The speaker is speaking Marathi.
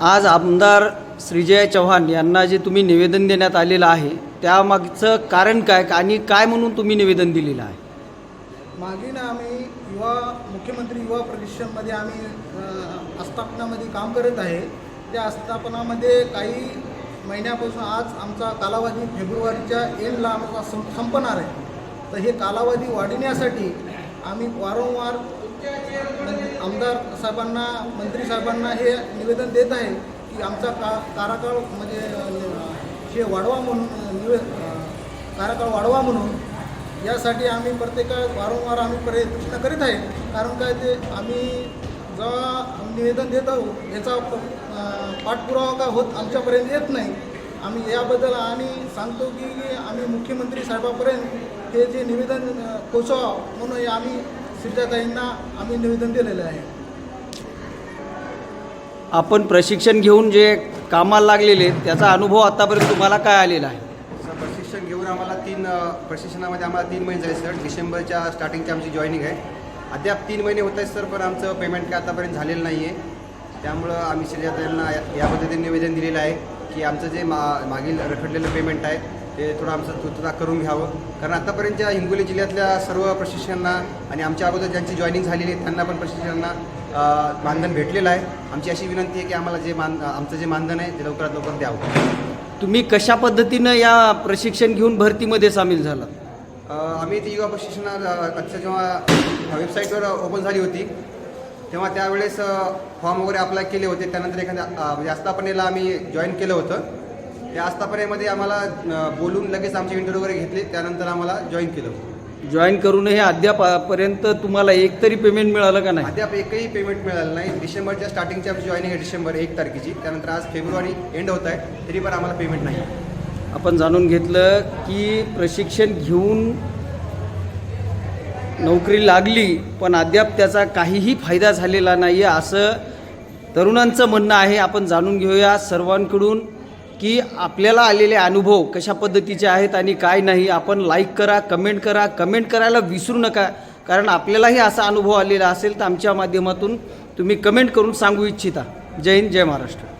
आज आमदार श्रीजय चव्हाण यांना जे तुम्ही निवेदन देण्यात आलेलं आहे त्यामागचं कारण काय आणि काय म्हणून तुम्ही निवेदन दिलेलं आहे? मागे ना आम्ही युवा मुख्यमंत्री युवा प्रशिक्षणमध्ये आम्ही आस्थापनामध्ये काम करत आहे. त्या आस्थापनामध्ये काही महिन्यापासून आज आमचा कालावधी फेब्रुवारीच्या एंडला आमचा सं संपणार आहे. तर हे कालावधी वाढविण्यासाठी आम्ही वारंवार आमदार साहेबांना मंत्री साहेबांना हे निवेदन देत आहे की आमचा का कार्यकाळ म्हणजे हे वाढवा म्हणून निवे कार्यकाळ वाढवा म्हणून यासाठी आम्ही प्रत्येक वारंवार आम्ही प्रयत्न करीत आहे. कारण काय ते आम्ही जेव्हा निवेदन देत आहोत याचा पाठपुरावा का होत आमच्यापर्यंत येत नाही. आम्ही याबद्दल आणि सांगतो की आम्ही मुख्यमंत्री साहेबापर्यंत हे जे निवेदन पोचवा म्हणून हे आम्ही सिद्धाताईंना आम्ही निवेदन दिलेलं आहे. आपण प्रशिक्षण घेऊन जे कामाला लागलेले त्याचा अनुभव आतापर्यंत तुम्हाला काय आलेला आहे? प्रशिक्षण आम्हाला तीन प्रशिक्षणामध्ये आम्हाला तीन महिने झाले सर. डिसेंबरच्या स्टार्टिंगची आमची जॉईनिंग आहे. अद्याप तीन महिने होत आहेत सर पण आमचं पेमेंट काय आतापर्यंत झालेलं नाही आहे त्यामुळं आम्ही श्रीजात यांना या- पद्धतीने निवेदन दिलेलं आहे की आमचं जे मा मागील रखडलेलं पेमेंट आहे ते थोडं आमचं पूर्तता करून घ्यावं. कारण आतापर्यंतच्या हिंगोली जिल्ह्यातल्या सर्व प्रशिक्षकांना आणि आमच्या अगोदर ज्यांची जॉईनिंग झालेली आहे त्यांना पण प्रशिक्षकांना मानधन भेटलेलं आहे. आमची अशी विनंती आहे की आम्हाला जे मान आमचं जे मानधन आहे ते लवकरात लवकर द्यावं. तुम्ही कशा पद्धतीनं या प्रशिक्षण घेऊन भरतीमध्ये सामील झाला आम्ही ती युवा प्रशिक्षणाचं जेव्हा वेबसाईटवर ओपन झाली होती तेव्हा त्यावेळेस फॉर्म वगैरे अप्लाय केले होते. त्यानंतर एखाद्या म्हणजे आस्थापनेला आम्ही जॉईन केलं होतं. त्या आस्थापनेमध्ये आम्हाला बोलून लगेच आमचे इंटरव्ह्यू वगैरे घेतले. त्यानंतर आम्हाला जॉईन केलं. होतं जॉईन करूनही अद्यापपर्यंत तुम्हाला एक तरी पेमेंट मिळालं का नाही? अद्याप एकही पेमेंट मिळालं नाही. डिसेंबरच्या स्टार्टिंगची आमची जॉईनिंग आहे डिसेंबर एक तारखेची. त्यानंतर आज फेब्रुवारी एंड होत आहे. तरी पण आम्हाला पेमेंट नाही. आपण जाणून घेतलं की प्रशिक्षण घेऊन नोकरी लागली पण अद्याप त्याचा काहीही फायदा झालेला नाही आहे असं तरुणांचं म्हणणं आहे. आपण जाणून घेऊया सर्वांकडून. की आपल्याला आलेले अनुभव कशा पद्धतीचे आहेत आणि काय नाही आपण लाईक करा कमेंट करा. कमेंट करायला विसरू नका. कारण आपल्यालाही असा अनुभव आलेला असेल तर आमच्या माध्यमातून तुम्ही कमेंट करून सांगू इच्छिता. जय हिंद जय महाराष्ट्र.